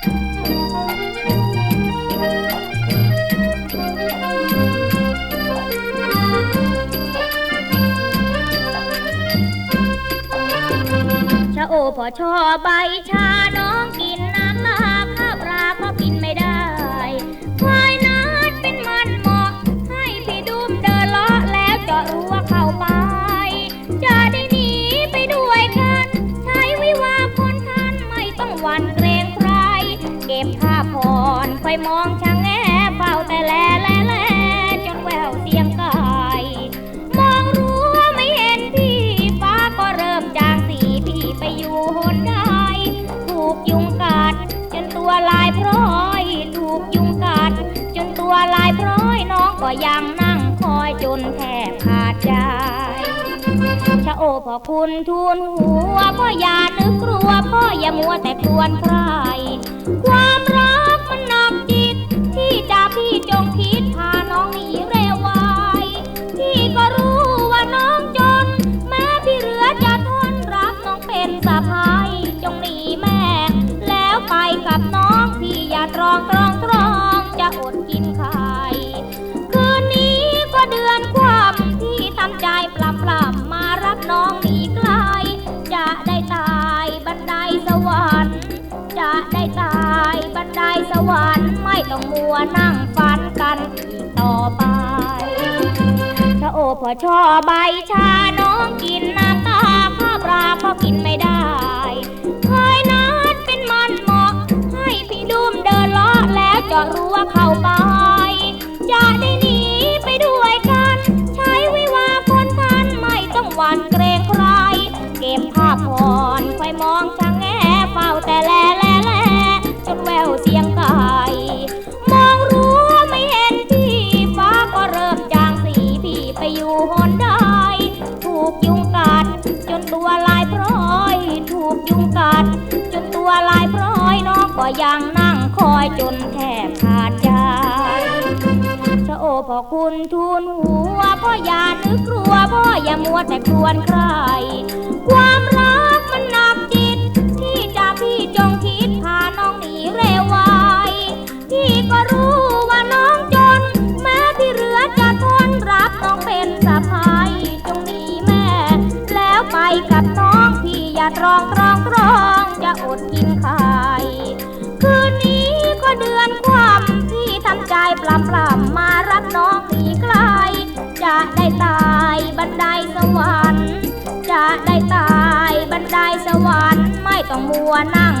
ชะโอพอชอใบชาน้องกิ อนคอยมองช่างแง่เฝ้าแต่แลแลแลจนแววเสียงไก่มองรู้ว่าไม่เห็นพี่ฟ้าก็เริ่มจางสีพี่ไปอยู่หนใดถูกยุงกัด จนตัวลายพร้อยถูกยุงกัด จนตัวลายพร้อยน้องก็ยังนั่งคอยจนแทบขาดใจชะโอพ่อคุณทูลหัวพ่ออย่านึกกลัวพ่ออย่ามัวแต่ควนใครความรั กับน้องพี่อย่าตรองตรองตรองจะอดกินไข่คืนนี้ก็เดือนความที่ทำใจปลับปลับมารับน้องหนีไกล จะได้ตายบันไดสวรรค์ จะได้ตายบันไดสวรรค์ไม่ต้องมัวนั่งฝันกันอีกต่อไปชะโอพอชอใบชาน้องกินน้ำตาข้าวปลาก็กินไม่ได้เคยนัด แล้วเจาะรั้วเข้าไป จะได้หนีไปด้วยกัน ใช้วิวาคนทันไม่ต้องหวั่นเกรงใคร เก็บผ้าผ่อนคอยมองช่างแง่เฝ้าแต่แลแลแลจนแววเสียงไก่มองรู้ไม่เห็นพี่ฟ้าก็เริ่มจางสีพี่ไปอยู่หนใดถูกยุงกัด จนตัวลายพร้อย ถูกยุงกัด จนตัวลายพร้อยน้องก็ยัง อยจนแทบขาดใจชะโอพ่อคุณทูลหัวพ่ออย่านึกกลัวพ่ออย่ามัวแต่ครวนใคร ความรักมันหนักจิต ที่จะพี่จงคิดพาน้องหนีเร็วไวพี่ก็รู้ว่าน้องจน แม้พี่เหลือจะทนรับน้องเป็นสะพายจงหนีแม่ แล้วไปกับน้องพี่อย่าตรองตรองตรองจะอดกินข่คื ได้ตายบันไดสวรรค์ จะได้ตายบันไดสวรรค์ไม่ต้องมัวนั่ง